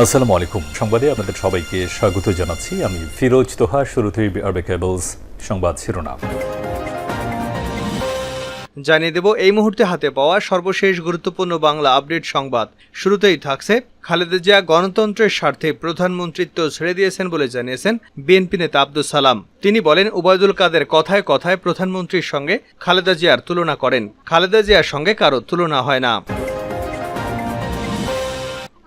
আসসালামু আলাইকুম। সংবাদে আপনাদের সবাইকে স্বাগত জানাচ্ছি। আমি ফিরোজ তোহা, শুরুতেই আরবে কেবলস সংবাদ শিরোনাম। জানিয়ে দেব, এই মুহূর্তে হাতে পাওয়া সর্বশেষ গুরুত্বপূর্ণ বাংলা আপডেট সংবাদ। শুরুতেই থাকছে খালেদা জিয়া গণতন্ত্রের স্বার্থে প্রধানমন্ত্রিত্ব ছেড়ে দিয়েছেন বলে জানিয়েছেন বিএনপি নেতা আব্দুল সালাম। তিনি বলেন, উবায়দুল কাদের কথায় কথায় প্রধানমন্ত্রীর সঙ্গে খালেদা জিয়ার তুলনা করেন। খালেদা জিয়ার সঙ্গে কারও তুলনা হয় না।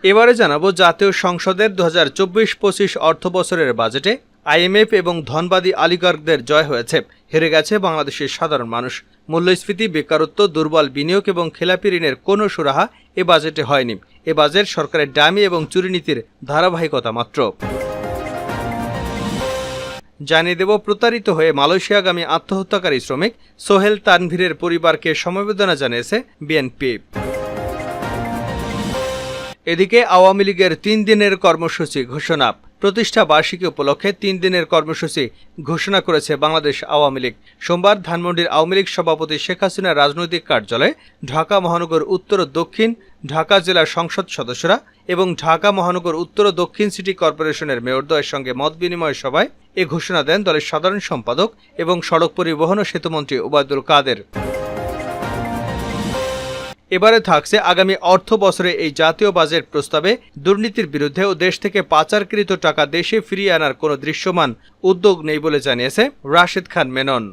এবারে জানাব জাতীয় সংসদের দু হাজার চব্বিশ পঁচিশ অর্থ বছরের বাজেটে আইএমএফ এবং ধনবাদী আলিগর্গদের জয় হয়েছে। হেরে গেছে বাংলাদেশের সাধারণ মানুষ। মূল্যস্ফীতি, বেকারত্ব, দুর্বল বিনিয়োগ এবং খেলাপি ঋণের কোনো সুরাহা এ বাজেটে হয়নি। এ বাজেট সরকারের ডামি এবং চুরি নীতির ধারাবাহিকতা মাত্র। জানিয়ে দেব, প্রতারিত হয়ে মালয়েশিয়াগামী আত্মহত্যাকারী শ্রমিক সোহেল তানভীরের পরিবারকে সমবেদনা জানিয়েছে বিএনপি। এদিকে আওয়ামী লীগের তিন দিনের কর্মসূচি ঘোষণা। প্রতিষ্ঠা বার্ষিকী উপলক্ষে তিন দিনের কর্মসূচি ঘোষণা করেছে বাংলাদেশ আওয়ামী লীগ। সোমবার ধানমন্ডির আওয়ামী লীগ সভাপতি শেখ হাসিনার রাজনৈতিক কার্যালয়ে ঢাকা মহানগর উত্তর ও দক্ষিণ, ঢাকা জেলার সংসদ সদস্যরা এবং ঢাকা মহানগর উত্তর ও দক্ষিণ সিটি কর্পোরেশনের মেয়রদ্বয়ের সঙ্গে মত বিনিময় সভায় এ ঘোষণা দেন দলের সাধারণ সম্পাদক এবং সড়ক পরিবহন ও সেতুমন্ত্রী ওবায়দুল কাদের। এবারে থাকছে আগামী অর্থ বছরে এই জাতীয় বাজেট প্রস্তাবে দুর্নীতির বিরুদ্ধে ও দেশ থেকে পাচারকৃত টাকা দেশে ফিরিয়ে আনার কোনো দৃশ্যমান উদ্যোগ নেই বলে জানিয়েছে রাশেদ খান মেনন।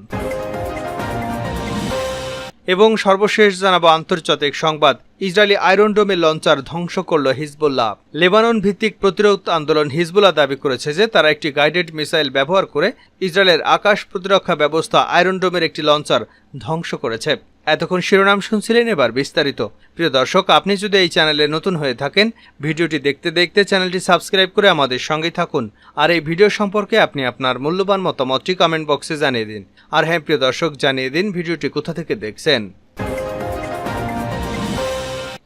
এবং সর্বশেষ জানাব আন্তর্জাতিক সংবাদ। ইসরায়েলি আয়রন ডোমে লঞ্চার ধ্বংস করল হিজবুল্লাহ। লেবানন ভিত্তিক প্রতিরোধ আন্দোলন হিজবুল্লাহ দাবি করেছে যে তারা একটি গাইডেড মিসাইল ব্যবহার করে ইসরায়েলের আকাশ প্রতিরক্ষা ব্যবস্থা আয়রন ডোমের একটি লঞ্চার ধ্বংস করেছে। এতক্ষণ শিরোনাম শুনছিলেন এবার বিস্তারিত। প্রিয় দর্শক, আপনি যদি এই চ্যানেলে নতুন হয়ে থাকেন, ভিডিওটি দেখতে দেখতে চ্যানেলটি সাবস্ক্রাইব করে আমাদের সঙ্গে থাকুন। আর এই ভিডিও সম্পর্কে আপনি আপনার মূল্যবান মতামতটি কমেন্ট বক্সে জানিয়ে দিন। আর হ্যাঁ প্রিয় দর্শক, জানিয়ে দিন ভিডিওটি কোথা থেকে দেখছেন।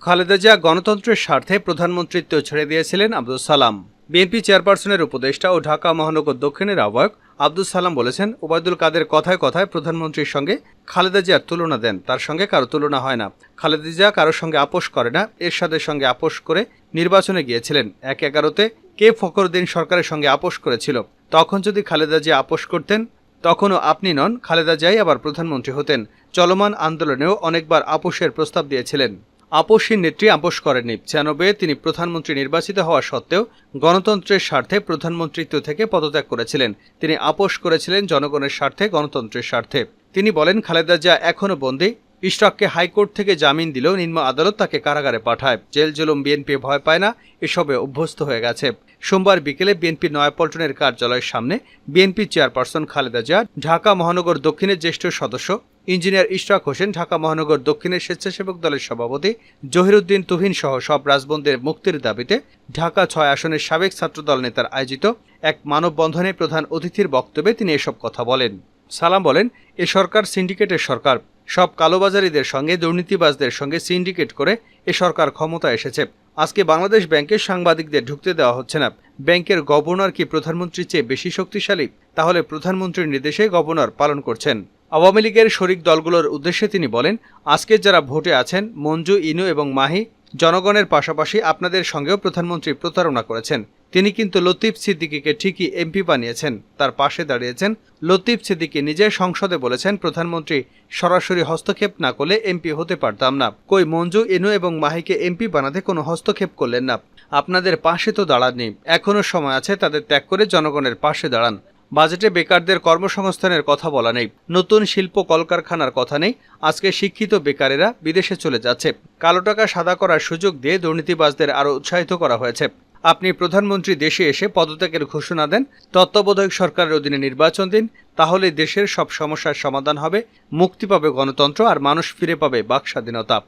খালেদা জিয়া গণতন্ত্রের স্বার্থে প্রধানমন্ত্রিত্ব ছেড়ে দিয়েছিলেন আব্দুল সালাম। বিএনপি চেয়ারপারসনের উপদেষ্টা ও ঢাকা মহানগর দক্ষিণের আহ্বায়ক আব্দুল সালাম বলেছেন, ওবায়দুল কাদের কথায় কথায় প্রধানমন্ত্রীর সঙ্গে খালেদা জিয়ার তুলনা দেন। তার সঙ্গে কারও তুলনা হয় না। খালেদা জিয়া কারোর সঙ্গে আপোষ করে না, এরশাদের সঙ্গে আপোষ করে নির্বাচনে গিয়েছিলেন। এক এগারোতে কে ফখরুদ্দিন সরকারের সঙ্গে আপোষ করেছিল? তখন যদি খালেদা জিয়া আপোষ করতেন, তখনও আপনি নন, খালেদা জিয়াই আবার প্রধানমন্ত্রী হতেন। চলমান আন্দোলনেও অনেকবার আপোষের প্রস্তাব দিয়েছিলেন। আপোষহীন নেত্রী আপোষ করেননি ছিয়ানব্বই তিনি প্রধানমন্ত্রী নির্বাচিত হওয়া সত্ত্বেও গণতন্ত্রের স্বার্থে প্রধানমন্ত্রিত্ব থেকে পদত্যাগ করেছিলেন। তিনি আপোষ করেছিলেন জনগণের স্বার্থে, গণতন্ত্রের স্বার্থে। তিনি বলেন, খালেদা জিয়া এখনও বন্দী। ইশরাককে হাইকোর্ট থেকে জামিন দিলেও নিম্ন আদালত তাকে কারাগারে পাঠায়। জেল জুলুম বিএনপি ভয় পায় না, এসবে অভ্যস্ত হয়ে গেছে। সোমবার বিকেলে বিএনপি নয়াপল্টনের কার্যালয়ের সামনে বিএনপি চেয়ারপারসন খালেদা জিয়া ঢাকা মহানগর দক্ষিণের জ্যেষ্ঠ সদস্য ইঞ্জিনিয়ার ইশরাক হোসেন, ঢাকা মহানগর দক্ষিণের স্বেচ্ছাসেবক দলের সভাপতি, জহিরুদ্দিন তুহিন সহ সব রাজবন্দের মুক্তির দাবিতে ঢাকা ছয় আসনের সাবেক ছাত্রদল নেতার আয়োজিত এক মানববন্ধনে প্রধান অতিথির বক্তব্যে তিনি এসব কথা বলেন। সালাম বলেন, এ সরকার সিন্ডিকেটের সরকার। সব কালোবাজারিদের সঙ্গে দুর্নীতিবাজদের সঙ্গে সিন্ডিকেট করে এ সরকার ক্ষমতা এসেছে। আজকে বাংলাদেশ ব্যাংকের সাংবাদিকদের ঢুকতে দেওয়া হচ্ছে না। ব্যাংকের গভর্নর কি প্রধানমন্ত্রীর চেয়ে বেশি শক্তিশালী? তাহলে প্রধানমন্ত্রীর নির্দেশে গভর্নর পালন করছেন। আওয়ামী লীগের শরিক দলগুলোর উদ্দেশ্যে তিনি বলেন, আজকে যারা ভোটে আছেন, মঞ্জু, ইনু এবং মাহি, জনগণের পাশাপাশি আপনাদের সঙ্গেও প্রধানমন্ত্রী প্রতারণা করেছেন। তিনি কিন্তু লতিফ সিদ্দিকিকে ঠিকই এমপি বানিয়েছেন। তার পাশে দাঁড়িয়েছেন লতিফ সিদ্দিকি নিজে সংসদে বলেছেন, প্রধানমন্ত্রী সরাসরি হস্তক্ষেপ না করলে এমপি হতে পারতাম না। কই মঞ্জু, ইনু এবং মাহিকে এমপি বানাতে কোনো হস্তক্ষেপ করলেন না। আপনাদের পাশে তো দাঁড়াননি। এখনও সময় আছে তাদের ত্যাগ করে জনগণের পাশে দাঁড়ান। বাজেটে বেকারদের কর্মসংস্থানের কথা বলা নেই। নতুন শিল্প কলকারখানার কথা নেই। আজকে শিক্ষিত বেকারেরা বিদেশে চলে যাচ্ছে। কালো টাকা সাদা করার সুযোগ দিয়ে দুর্নীতিবাজদের আরও উৎসাহিত করা হয়েছে। আপনি প্রধানমন্ত্রী দেশে এসে পদত্যাগের ঘোষণা দেন, তত্ত্বাবধায়ক সরকারের অধীনে নির্বাচন দিন, তাহলে দেশের সব সমস্যার সমাধান হবে, মুক্তি পাবে গণতন্ত্র আর মানুষ ফিরে পাবে বাক স্বাধীনতা।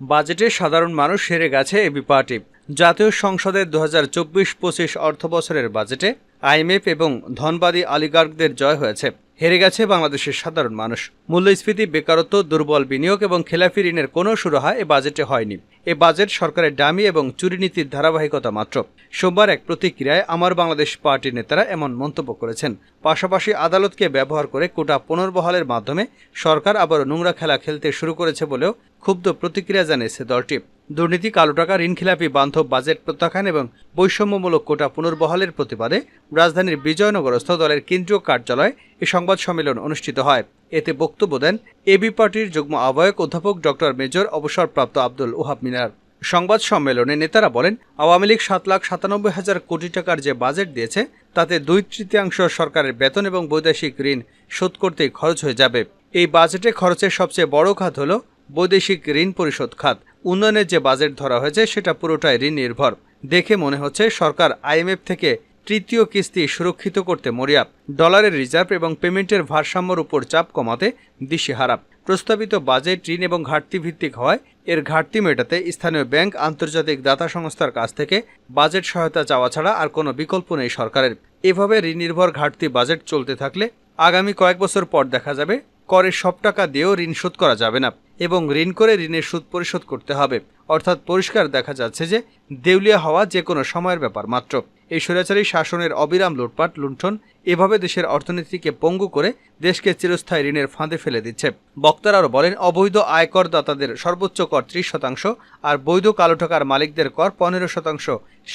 বাজেটে সাধারণ মানুষ হেরে গেছে এবি পার্টি। জাতীয় সংসদের দু হাজার চব্বিশ পঁচিশ অর্থবছরের বাজেটে আইএমএফ এবং ধনবাদী আলিগার্গদের জয় হয়েছে। হেরে গেছে বাংলাদেশের সাধারণ মানুষ। মূল্যস্ফীতি, বেকারত্ব, দুর্বল বিনিয়োগ এবং খেলাফি ঋণের কোনো সুরাহা এ বাজেটে হয়নি। এ বাজেট সরকারের ডামি এবং চুরিনীতির ধারাবাহিকতা মাত্র। সোমবার এক প্রতিক্রিয়ায় আমার বাংলাদেশ পার্টির নেতারা এমন মন্তব্য করেছেন। পাশাপাশি আদালতকে ব্যবহার করে কোটা পুনর্বহালের মাধ্যমে সরকার আবারও নোংরা খেলা খেলতে শুরু করেছে বলেও ক্ষুব্ধ প্রতিক্রিয়া জানিয়েছে দলটি। দুর্নীতি কালো টাকা ঋণখিলাপি বান্ধব বাজেট প্রত্যাখ্যান এবং বৈষম্যমূলক কোটা পুনর্বহালের প্রতিবাদে রাজধানীর বিজয়নগরস্থ দলের কেন্দ্রীয় কার্যালয়ে এ সংবাদ সম্মেলন অনুষ্ঠিত হয়। এতে বক্তব্য দেন এবি পার্টির যুগ্ম আহ্বায়ক অধ্যাপক ডক্টর মেজর অবসরপ্রাপ্ত আব্দুল ওহাব মিনার। সংবাদ সম্মেলনে নেতারা বলেন, আওয়ামী লীগ সাত লাখ সাতানব্বই হাজার কোটি টাকার যে বাজেট দিয়েছে, তাতে দুই তৃতীয়াংশ সরকারের বেতন এবং বৈদেশিক ঋণ শোধ করতে খরচ হয়ে যাবে। এই বাজেটে খরচের সবচেয়ে বড় খাত হল বৈদেশিক ঋণ পরিশোধ খাত। উন্নয়নের যে বাজেট ধরা হয়েছে, সেটা পুরোটাই ঋণ নির্ভর। দেখে মনে হচ্ছে সরকার আইএমএফ থেকে তৃতীয় কিস্তি সুরক্ষিত করতে মরিয়া ডলারের রিজার্ভ এবং পেমেন্টের ভারসাম্যর উপর চাপ কমাতে দিশেহারা। প্রস্তাবিত বাজেট, ঋণ এবং ঘাটতি ভিত্তিক হওয়ায় এর ঘাটতি মেটাতে স্থানীয় ব্যাংক, আন্তর্জাতিক দাতা সংস্থার কাছ থেকে বাজেট সহায়তা চাওয়া ছাড়া আর কোনো বিকল্প নেই সরকারের। এভাবে ঋণ নির্ভর ঘাটতি বাজেট চলতে থাকলে আগামী কয়েক বছর পর দেখা যাবে, করের সব টাকা দিয়েও ঋণ শোধ করা যাবে না এবং ঋণ করে ঋণের সুদ পরিশোধ করতে হবে। অর্থাৎ পরিষ্কার দেখা যাচ্ছে যে, দেউলিয়া হওয়া যে কোনো সময়ের ব্যাপার মাত্র। এই স্বৈরাচারী শাসনের অবিরাম লুটপাট, লুণ্ঠন এভাবে দেশের অর্থনীতিকে পঙ্গু করে দেশকে চিরস্থায়ী ঋণের ফাঁদে ফেলে দিচ্ছে। বক্তারা আরও বলেন, অবৈধ আয়করদাতাদের সর্বোচ্চ কর ত্রিশ শতাংশ আর বৈধ কালো টাকার মালিকদের কর পনেরো শতাংশ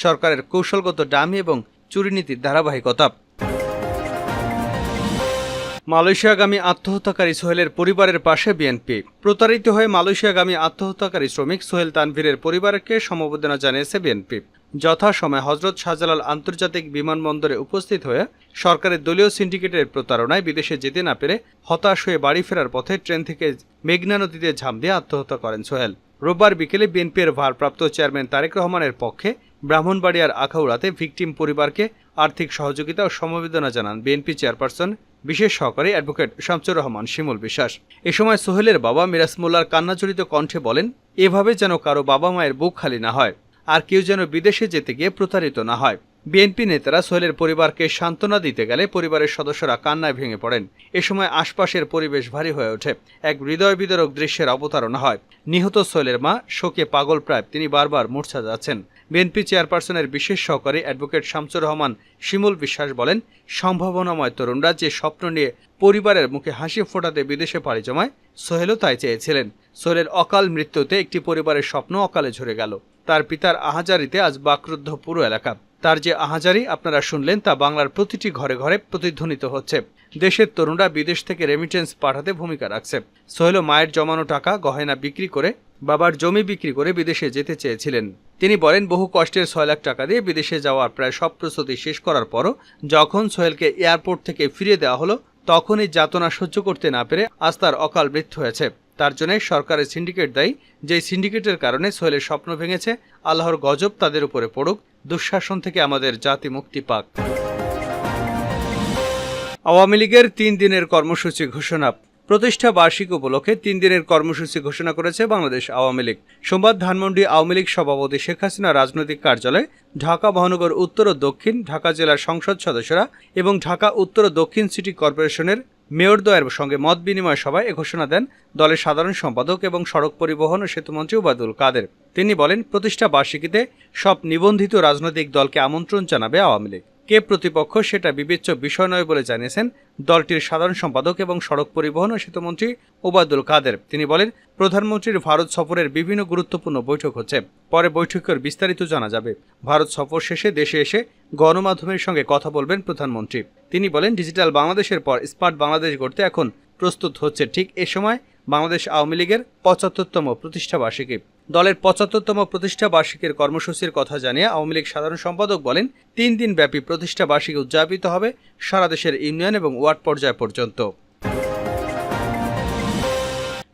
সরকারের কৌশলগত ডামি এবং চুরিনীতির ধারাবাহিকতা। মালয়েশিয়াগামী আত্মহত্যাকারী সোহেলের পরিবারের পাশে বিএনপি। প্রতারিত হয়ে মালয়েশিয়াগামী আত্মহত্যাকারী শ্রমিক সোহেল তানভীরের পরিবারকে সমবেদনা জানিয়েছে বিএনপি। যথাসময়ে হজরত শাহজালাল আন্তর্জাতিক বিমানবন্দরে উপস্থিত হয়ে সরকারের দলীয় সিন্ডিকেটের প্রতারণায় বিদেশে যেতে না পেরে হতাশ হয়ে বাড়ি ফেরার পথে ট্রেন থেকে মেঘনা নদীতে ঝাঁপ দিয়ে আত্মহত্যা করেন সোহেল। রোববার বিকেলে বিএনপির ভারপ্রাপ্ত চেয়ারম্যান তারেক রহমানের পক্ষে ব্রাহ্মণবাড়িয়ার আখাউড়াতে ভিকটিম পরিবারকে আর্থিক সহযোগিতা ও সমবেদনা জানান বিএনপি চেয়ারপারসন, বিশেষ সহকারী অ্যাডভোকেট শামসুর রহমান শিমুল বিশ্বাস। এ সময় সোহেলের বাবা মিরাজ মোল্লার কান্নাজড়িত কণ্ঠে বলেন, এভাবে যেন কারও বাবা মায়ের বুক খালি না হয়। আর কেউ যেন বিদেশে যেতে গিয়ে প্রতারিত না হয়। বিএনপি নেতারা সোহেলের পরিবারকে সান্ত্বনা দিতে গেলে পরিবারের সদস্যরা কান্নায় ভেঙে পড়েন। এ সময় আশপাশের পরিবেশ ভারী হয়ে ওঠে। এক হৃদয় বিদারক দৃশ্যের অবতারণা হয়। নিহত সোহেলের মা শোকে পাগল প্রায়, তিনি বারবার মূর্ছা যাচ্ছেন। বিএনপি চেয়ারপারসনের বিশেষ সহকারী অ্যাডভোকেট শামসুর রহমান শিমুল বিশ্বাস বলেন, সম্ভাবনাময় তরুণরা যে স্বপ্ন নিয়ে পরিবারের মুখে হাসি ফোটাতে বিদেশে পাড়ি জমায়, সোহেলও তাই চেয়েছিলেন। সোহেলের অকাল মৃত্যুতে একটি পরিবারের স্বপ্ন অকালে ঝরে গেল। তার পিতার আহাজারিতে আজ বাকরুদ্ধ পুরো এলাকা। তার যে আহাজারি আপনারা শুনলেন তা বাংলার প্রতিটি ঘরে ঘরে প্রতিধ্বনিত হচ্ছে। দেশের তরুণরা বিদেশ থেকে রেমিটেন্স পাঠাতে ভূমিকা রাখছে। সোহেল মায়ের জমানো টাকা, গহেনা বিক্রি করে, বাবার জমি বিক্রি করে বিদেশে যেতে চেয়েছিলেন। তিনি বলেন, বহু কষ্টের ছয় লাখ টাকা দিয়ে বিদেশে যাওয়ার প্রায় সব প্রস্তুতি শেষ করার পরও যখন সোহেলকে এয়ারপোর্ট থেকে ফিরিয়ে দেওয়া হলো, তখনই যাতনা সহ্য করতে না পেরে আজ তার অকাল মৃত্যু হয়েছে। তার জন্য সরকারের সিন্ডিকেট দায়ী। যেই সিন্ডিকেটের কারণে সোহেলের স্বপ্ন ভেঙেছে, আল্লাহর গজব তাদের উপরে পড়ুক, দুঃশাসন থেকে আমাদের জাতি মুক্তি পাক। আওয়ামী লীগের তিন দিনের কর্মসূচি ঘোষণা। প্রতিষ্ঠা বার্ষিক উপলক্ষে তিন দিনের কর্মসূচি ঘোষণা করেছে বাংলাদেশ আওয়ামী লীগ। সোমবার ধানমন্ডি আওয়ামী লীগ সভাপতি শেখ হাসিনা রাজনৈতিক কার্যালয়ে, ঢাকা, মহানগর, উত্তর ও দক্ষিণ, ঢাকা জেলার সংসদ সদস্যরা এবং ঢাকা, উত্তর ও দক্ষিণ সিটি কর্পোরেশনের মেয়রদ্বয়ের সঙ্গে মত বিনিময় সভায় এ ঘোষণা দেন দলের সাধারণ সম্পাদক এবং সড়ক পরিবহন ও সেতুমন্ত্রী ওবায়দুল কাদের। তিনি বলেন, প্রতিষ্ঠা বার্ষিকীতে সব নিবন্ধিত রাজনৈতিক দলকে আমন্ত্রণ জানাবে আওয়ামী লীগ। কে প্রতিপক্ষ সেটা বিবেচ্য বিষয় নয় বলে জানিয়েছেন দলটির সাধারণ সম্পাদক এবং সড়ক পরিবহন ও সেতুমন্ত্রী ওবায়দুল কাদের। তিনি বলেন, প্রধানমন্ত্রীর ভারত সফরের বিভিন্ন গুরুত্বপূর্ণ বৈঠক হচ্ছে। পরে বৈঠকের বিস্তারিত জানা যাবে। ভারত সফর শেষে দেশে এসে গণমাধ্যমের সঙ্গে কথা বলবেন প্রধানমন্ত্রী। তিনি বলেন, ডিজিটাল বাংলাদেশের পর স্মার্ট বাংলাদেশ গড়তে এখন প্রস্তুত হচ্ছে। ঠিক এ সময় বাংলাদেশ আওয়ামী লীগের পঁচাত্তরতম প্রতিষ্ঠা বার্ষিকী। দলের পঁচাত্তরতম প্রতিষ্ঠা বার্ষিকীর কর্মসূচির কথা জানিয়ে আওয়ামী লীগ সাধারণ সম্পাদক বলেন, তিন দিন ব্যাপী প্রতিষ্ঠা বার্ষিকী উদযাপিত হবে সারা দেশের ইউনিয়ন এবং ওয়ার্ড পর্যায় পর্যন্ত।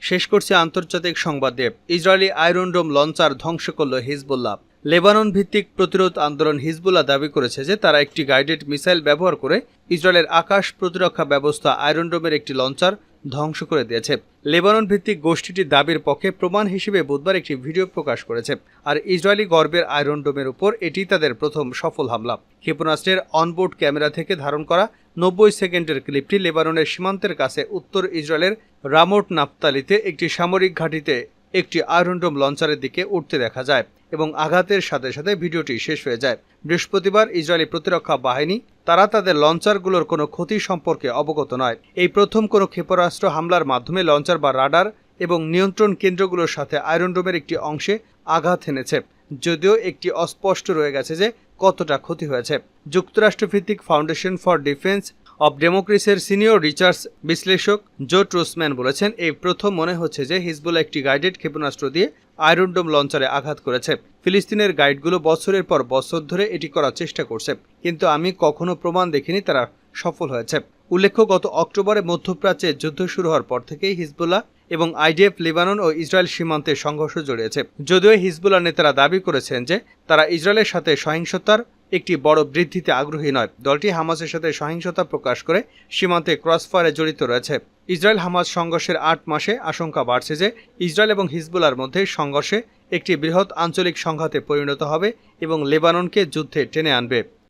শেষ করছে আন্তর্জাতিক সংবাদ দেব ইসরায়েলি আয়রনডোম লঞ্চার ধ্বংস করল হিজবুল্লাহ। লেবানন ভিত্তিক প্রতিরোধ আন্দোলন হিজবুল্লাহ দাবি করেছে যে তারা একটি গাইডেড মিসাইল ব্যবহার করে ইসরায়েলের আকাশ প্রতিরক্ষা ব্যবস্থা আয়রনডোমের একটি লঞ্চার ধ্বংস করে দিয়েছে। লেবানন ভিত্তিক গোষ্ঠীটির দাবির পক্ষে প্রমাণ হিসেবে বুধবার একটি ভিডিও প্রকাশ করেছে। আর ইসরায়েলি গর্বের আয়রন ডোমের উপর এটি তাদের প্রথম সফল হামলা। ক্ষেপণাস্ত্রের অনবোর্ড ক্যামেরা থেকে ধারণ করা নব্বই সেকেন্ডের ক্লিপটি লেবাননের সীমান্তের কাছে উত্তর ইসরায়েলের রামোট নাপতালিতে একটি সামরিক ঘাঁটিতে একটি আয়রনডোম লঞ্চারের দিকে উঠতে দেখা যায় এবং আঘাতের সাথে সাথে ভিডিওটি শেষ হয়ে যায়। বৃহস্পতিবার ইসরায়েলি প্রতিরক্ষা বাহিনী তারা তাদের লঞ্চারগুলোর কোনো ক্ষতি সম্পর্কে অবগত নয়। এই প্রথম কোনো ক্ষেপণাস্ত্র হামলার মাধ্যমে লঞ্চার বা রাডার এবং নিয়ন্ত্রণ কেন্দ্রগুলোর সাথে আয়রন আয়রনডোমের একটি অংশে আঘাত এনেছে যদিও একটি অস্পষ্ট রয়ে গেছে যে কতটা ক্ষতি হয়েছে। যুক্তরাষ্ট্রভিত্তিক ফাউন্ডেশন ফর ডিফেন্স অব ডেমোক্রেসির সিনিয়র রিসার্চ বিশ্লেষক জো ট্রুসম্যান বলেছেন, এই প্রথম মনে হচ্ছে যে হিজবুল্লাহ একটি গাইডেড ক্ষেপণাস্ত্র দিয়ে আয়রনডোম লঞ্চারে আঘাত করেছে। ফিলিস্তিনের গাইডগুলো বছরের পর বছর ধরে এটি করার চেষ্টা করছে, কিন্তু আমি কখনো প্রমাণ দেখিনি তারা সফল হয়েছে। উল্লেখ্য, গত অক্টোবরে মধ্যপ্রাচ্যে যুদ্ধ শুরু হওয়ার পর থেকেই হিজবুল্লাহ এবং আইডিএফ লেবানন ও ইসরায়েল সীমান্তে সংঘর্ষ জড়িয়েছে। যদিও হিজবুল্লাহ নেতারা দাবি করেছেন যে তারা ইসরায়েলের সাথে সহিংসতার একটি বড় বৃদ্ধিতে আগ্রহী নয়। দলটি হামাসের সাথে সহিংসতা প্রকাশ করে সীমান্তে ক্রসফায়ারে জড়িত রয়েছে। ইসরায়েল হামাস সংঘর্ষের আট মাসে আশঙ্কা বাড়ছে যে ইসরায়েল এবং হিজবুলার মধ্যে সংঘর্ষে একটি বৃহৎ আঞ্চলিক সংঘাতে পরিণত হবে এবং লেবাননকে যুদ্ধে টেনে আনবে।